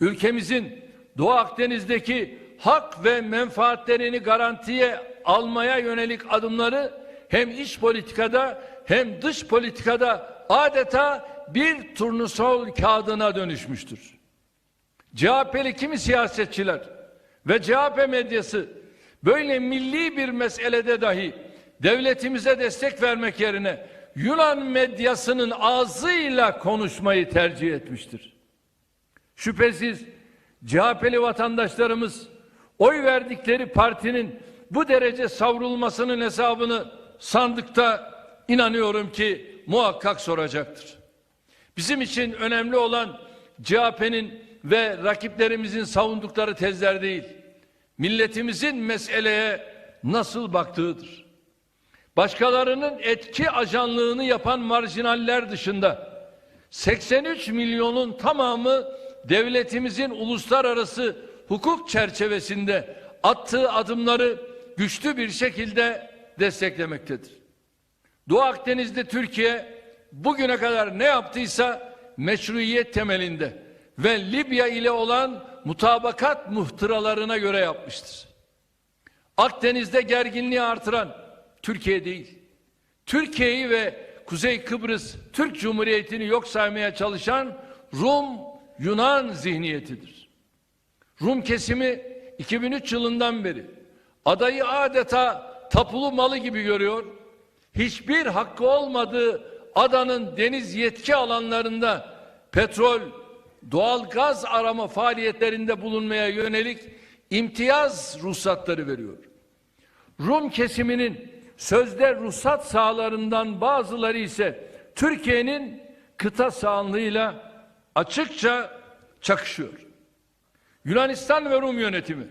ülkemizin Doğu Akdeniz'deki hak ve menfaatlerini garantiye almaya yönelik adımları hem iç politikada hem dış politikada adeta bir turnusol kağıdına dönüşmüştür. CHP'li kimi siyasetçiler ve CHP medyası böyle milli bir meselede dahi devletimize destek vermek yerine Yunan medyasının ağzıyla konuşmayı tercih etmiştir. Şüphesiz CHP'li vatandaşlarımız oy verdikleri partinin bu derece savrulmasının hesabını sandıkta inanıyorum ki muhakkak soracaktır. Bizim için önemli olan CHP'nin ve rakiplerimizin savundukları tezler değil, milletimizin meseleye nasıl baktığıdır. Başkalarının etki ajanlığını yapan marjinaller dışında 83 milyonun tamamı devletimizin uluslararası hukuk çerçevesinde attığı adımları güçlü bir şekilde desteklemektedir. Doğu Akdeniz'de Türkiye bugüne kadar ne yaptıysa meşruiyet temelinde ve Libya ile olan mutabakat muhtıralarına göre yapmıştır. Akdeniz'de gerginliği artıran Türkiye değil. Türkiye'yi ve Kuzey Kıbrıs Türk Cumhuriyeti'ni yok saymaya çalışan Rum Yunan zihniyetidir. Rum kesimi 2003 yılından beri adayı adeta tapulu malı gibi görüyor. Hiçbir hakkı olmadığı adanın deniz yetki alanlarında petrol, doğal gaz arama faaliyetlerinde bulunmaya yönelik imtiyaz ruhsatları veriyor. Rum kesiminin sözde ruhsat sahalarından bazıları ise Türkiye'nin kıta sahanlığıyla açıkça çakışıyor. Yunanistan ve Rum yönetimi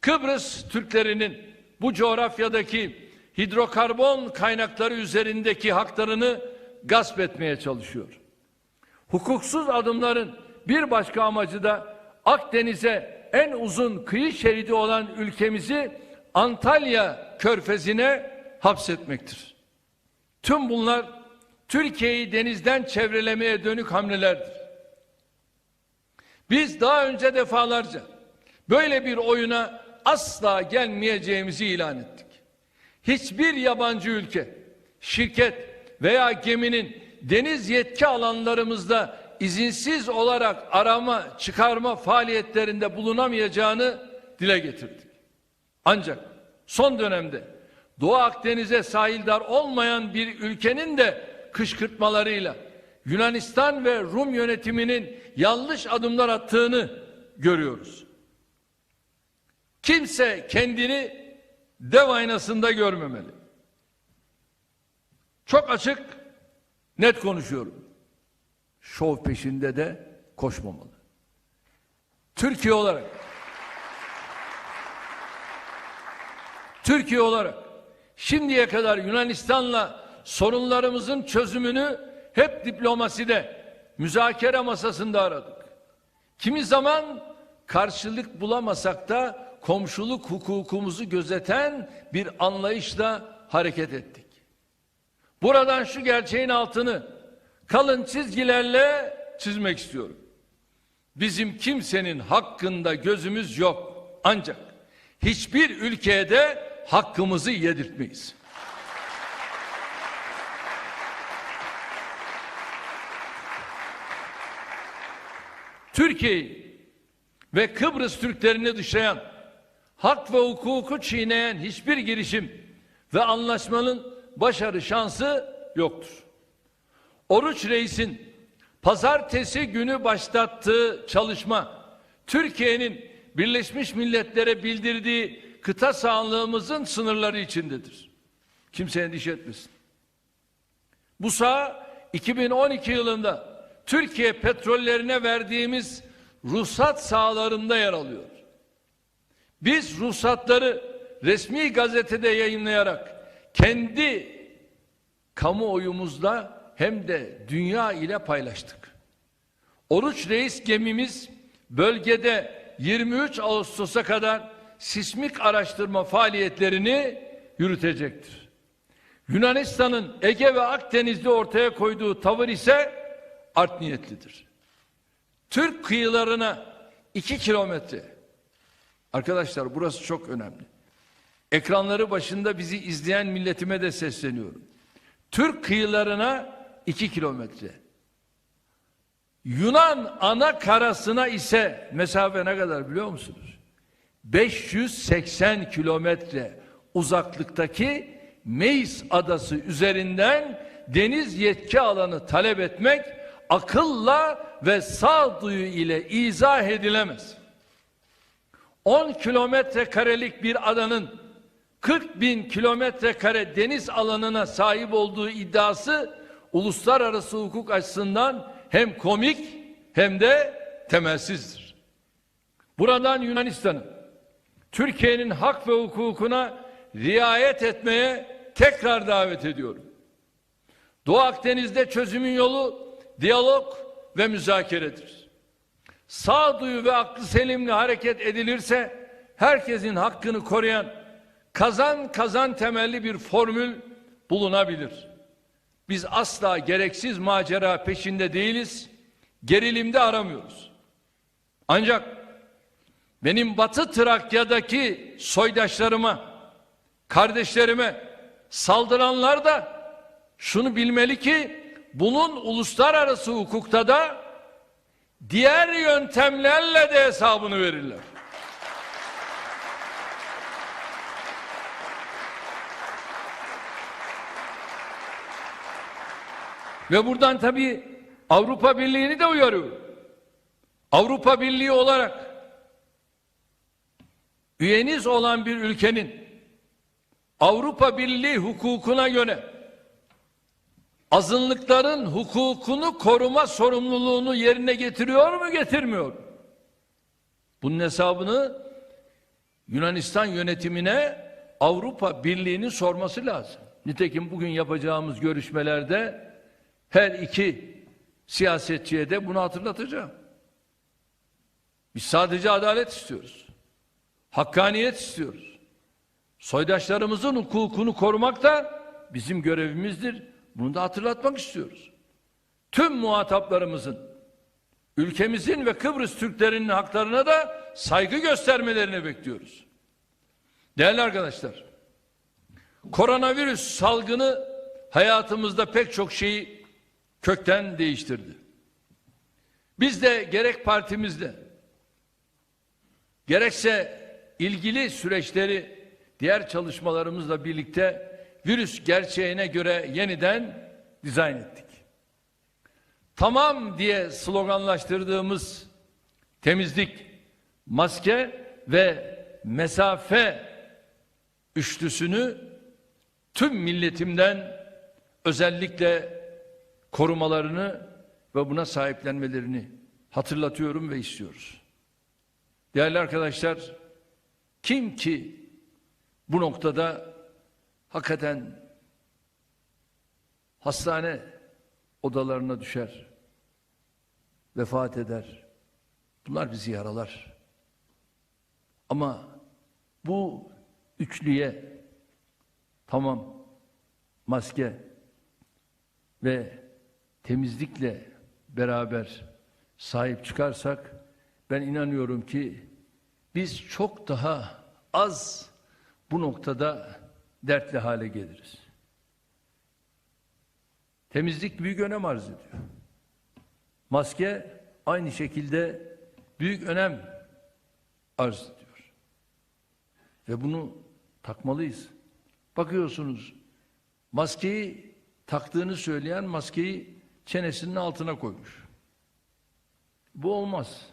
Kıbrıs Türklerinin bu coğrafyadaki hidrokarbon kaynakları üzerindeki haklarını gasp etmeye çalışıyor. Hukuksuz adımların bir başka amacı da Akdeniz'e en uzun kıyı şeridi olan ülkemizi Antalya körfezine hapsetmektir. Tüm bunlar Türkiye'yi denizden çevrelemeye dönük hamlelerdir. Biz daha önce defalarca böyle bir oyuna asla gelmeyeceğimizi ilan ettik. Hiçbir yabancı ülke, şirket veya geminin deniz yetki alanlarımızda izinsiz olarak arama, çıkarma faaliyetlerinde bulunamayacağını dile getirdik. Ancak son dönemde Doğu Akdeniz'e sahildar olmayan bir ülkenin de kışkırtmalarıyla Yunanistan ve Rum yönetiminin yanlış adımlar attığını görüyoruz. Kimse kendini dev aynasında görmemeli. Çok açık, net konuşuyorum. Şov peşinde de koşmamalı. Türkiye olarak Türkiye olarak şimdiye kadar Yunanistan'la sorunlarımızın çözümünü hep diplomaside, müzakere masasında aradık. Kimi zaman karşılık bulamasak da komşuluk hukukumuzu gözeten bir anlayışla hareket ettik. Buradan şu gerçeğin altını kalın çizgilerle çizmek istiyorum. Bizim kimsenin hakkında gözümüz yok. Ancak hiçbir ülkeye de hakkımızı yedirtmeyiz. Türkiye'yi ve Kıbrıs Türklerini dışlayan, hak ve hukuku çiğneyen hiçbir girişim ve anlaşmanın başarı şansı yoktur. Oruç Reis'in pazartesi günü başlattığı çalışma Türkiye'nin Birleşmiş Milletler'e bildirdiği kıta sahanlığımızın sınırları içindedir. Kimse endişe etmesin. Bu saha 2012 yılında Türkiye petrollerine verdiğimiz ruhsat sahalarında yer alıyor. Biz ruhsatları resmi gazetede yayınlayarak kendi kamuoyumuzda hem de dünya ile paylaştık. Oruç Reis gemimiz bölgede 23 Ağustos'a kadar sismik araştırma faaliyetlerini yürütecektir. Yunanistan'ın Ege ve Akdeniz'de ortaya koyduğu tavır ise art niyetlidir. Türk kıyılarına 2 kilometre. Arkadaşlar burası çok önemli. Ekranları başında bizi izleyen milletime de sesleniyorum. Türk kıyılarına 2 kilometre. Yunan ana karasına ise mesafe ne kadar biliyor musunuz? 580 kilometre uzaklıktaki Meis adası üzerinden deniz yetki alanı talep etmek akılla ve sağduyu ile izah edilemez. 10 kilometre karelik bir adanın 40 bin kilometre kare deniz alanına sahip olduğu iddiası uluslararası hukuk açısından hem komik hem de temelsizdir. Buradan Yunanistan'ın Türkiye'nin hak ve hukukuna riayet etmeye tekrar davet ediyorum. Doğu Akdeniz'de çözümün yolu diyalog ve müzakeredir. Sağduyu ve aklı selimle hareket edilirse herkesin hakkını koruyan kazan kazan temelli bir formül bulunabilir. Biz asla gereksiz macera peşinde değiliz, gerilimde aramıyoruz. Ancak benim Batı Trakya'daki soydaşlarıma, kardeşlerime saldıranlar da şunu bilmeli ki bunun uluslararası hukukta da diğer yöntemlerle de hesabını verirler. Ve buradan tabii Avrupa Birliği'ni de uyarıyorum. Avrupa Birliği olarak üyeniz olan bir ülkenin Avrupa Birliği hukukuna göre azınlıkların hukukunu koruma sorumluluğunu yerine getiriyor mu getirmiyor? Bunun hesabını Yunanistan yönetimine Avrupa Birliği'nin sorması lazım. Nitekim bugün yapacağımız görüşmelerde her iki siyasetçiye de bunu hatırlatacağım. Biz sadece adalet istiyoruz. Hakkaniyet istiyoruz. Soydaşlarımızın hukukunu korumak da bizim görevimizdir. Bunu da hatırlatmak istiyoruz. Tüm muhataplarımızın, ülkemizin ve Kıbrıs Türklerinin haklarına da saygı göstermelerini bekliyoruz. Değerli arkadaşlar, koronavirüs salgını hayatımızda pek çok şeyi kökten değiştirdi. Biz de gerek partimizde gerekse ilgili süreçleri diğer çalışmalarımızla birlikte virüs gerçeğine göre yeniden dizayn ettik. Tamam diye sloganlaştırdığımız temizlik, maske ve mesafe üçlüsünü tüm milletimden özellikle korumalarını ve buna sahiplenmelerini hatırlatıyorum ve istiyoruz. Değerli arkadaşlar, kim ki bu noktada hakikaten hastane odalarına düşer, vefat eder. Bunlar bizi yaralar. Ama bu üçlüye tamam maske ve temizlikle beraber sahip çıkarsak ben inanıyorum ki biz çok daha az bu noktada dertli hale geliriz. Temizlik büyük önem arz ediyor. Maske aynı şekilde büyük önem arz ediyor. Ve bunu takmalıyız. Bakıyorsunuz maskeyi taktığını söyleyen maskeyi çenesinin altına koymuş. Bu olmaz.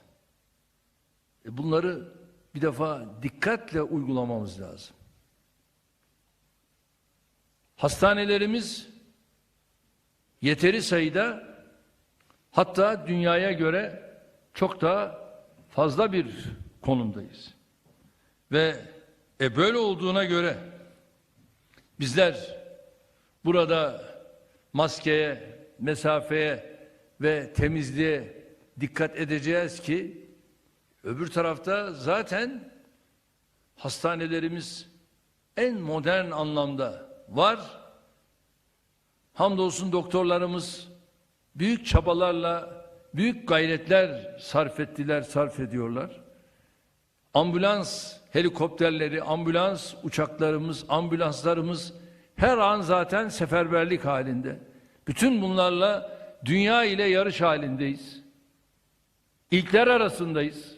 E bunları bir defa dikkatle uygulamamız lazım. Hastanelerimiz yeteri sayıda hatta dünyaya göre çok daha fazla bir konumdayız. Ve e böyle olduğuna göre bizler burada maskeye, mesafeye ve temizliğe dikkat edeceğiz ki öbür tarafta zaten hastanelerimiz en modern anlamda var. Hamdolsun doktorlarımız büyük çabalarla büyük gayretler sarf ettiler, sarf ediyorlar. Ambulans helikopterleri, ambulans uçaklarımız, ambulanslarımız her an zaten seferberlik halinde. Bütün bunlarla dünya ile yarış halindeyiz. İlkler arasındayız.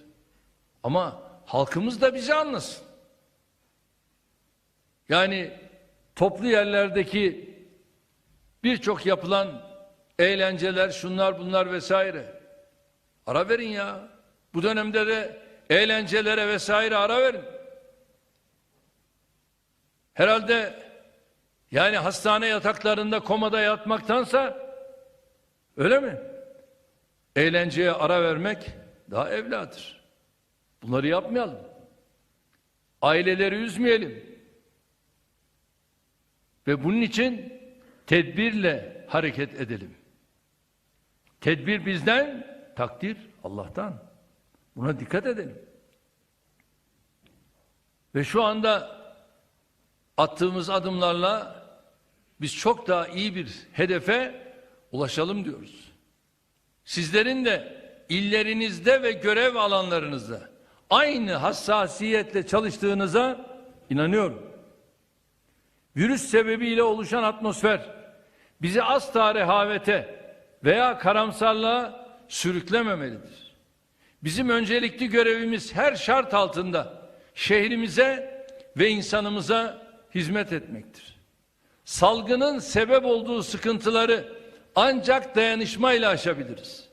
Ama halkımız da bizi anlasın. Yani toplu yerlerdeki birçok yapılan eğlenceler, şunlar bunlar vesaire. Ara verin ya. Bu dönemde de eğlencelere vesaire ara verin. Herhalde yani hastane yataklarında komada yatmaktansa öyle mi? Eğlenceye ara vermek daha evladır. Bunları yapmayalım. Aileleri üzmeyelim. Ve bunun için tedbirle hareket edelim. Tedbir bizden, takdir Allah'tan. Buna dikkat edelim. Ve şu anda attığımız adımlarla biz çok daha iyi bir hedefe ulaşalım diyoruz. Sizlerin de illerinizde ve görev alanlarınızda aynı hassasiyetle çalıştığınıza inanıyorum. Virüs sebebiyle oluşan atmosfer bizi asla rehavete veya karamsarlığa sürüklememelidir. Bizim öncelikli görevimiz her şart altında şehrimize ve insanımıza hizmet etmektir. Salgının sebep olduğu sıkıntıları ancak dayanışmayla aşabiliriz.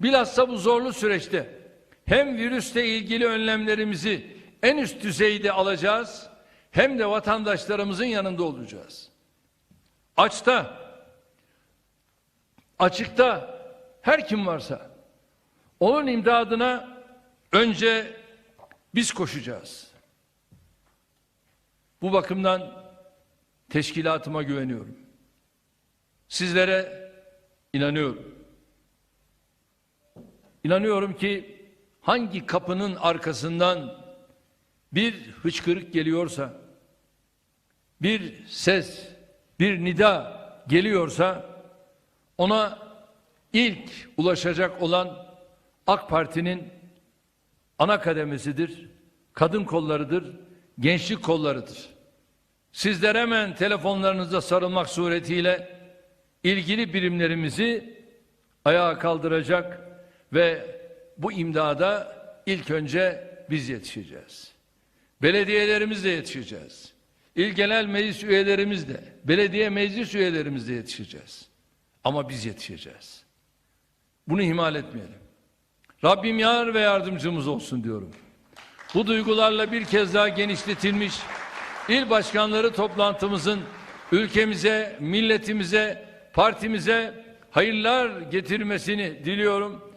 Bilhassa bu zorlu süreçte hem virüsle ilgili önlemlerimizi en üst düzeyde alacağız hem de vatandaşlarımızın yanında olacağız. Açta, açıkta her kim varsa onun imdadına önce biz koşacağız. Bu bakımdan teşkilatıma güveniyorum. Sizlere inanıyorum. İnanıyorum ki hangi kapının arkasından bir hıçkırık geliyorsa, bir ses, bir nida geliyorsa ona ilk ulaşacak olan AK Parti'nin ana kademesidir, kadın kollarıdır, gençlik kollarıdır. Sizler hemen telefonlarınıza sarılmak suretiyle ilgili birimlerimizi ayağa kaldıracak ve bu imdada ilk önce biz yetişeceğiz. Belediyelerimiz de yetişeceğiz. İl Genel Meclis üyelerimiz de, belediye meclis üyelerimiz de yetişeceğiz. Ama biz yetişeceğiz. Bunu ihmal etmeyelim. Rabbim yar ve yardımcımız olsun diyorum. Bu duygularla bir kez daha genişletilmiş il başkanları toplantımızın ülkemize, milletimize, partimize hayırlar getirmesini diliyorum.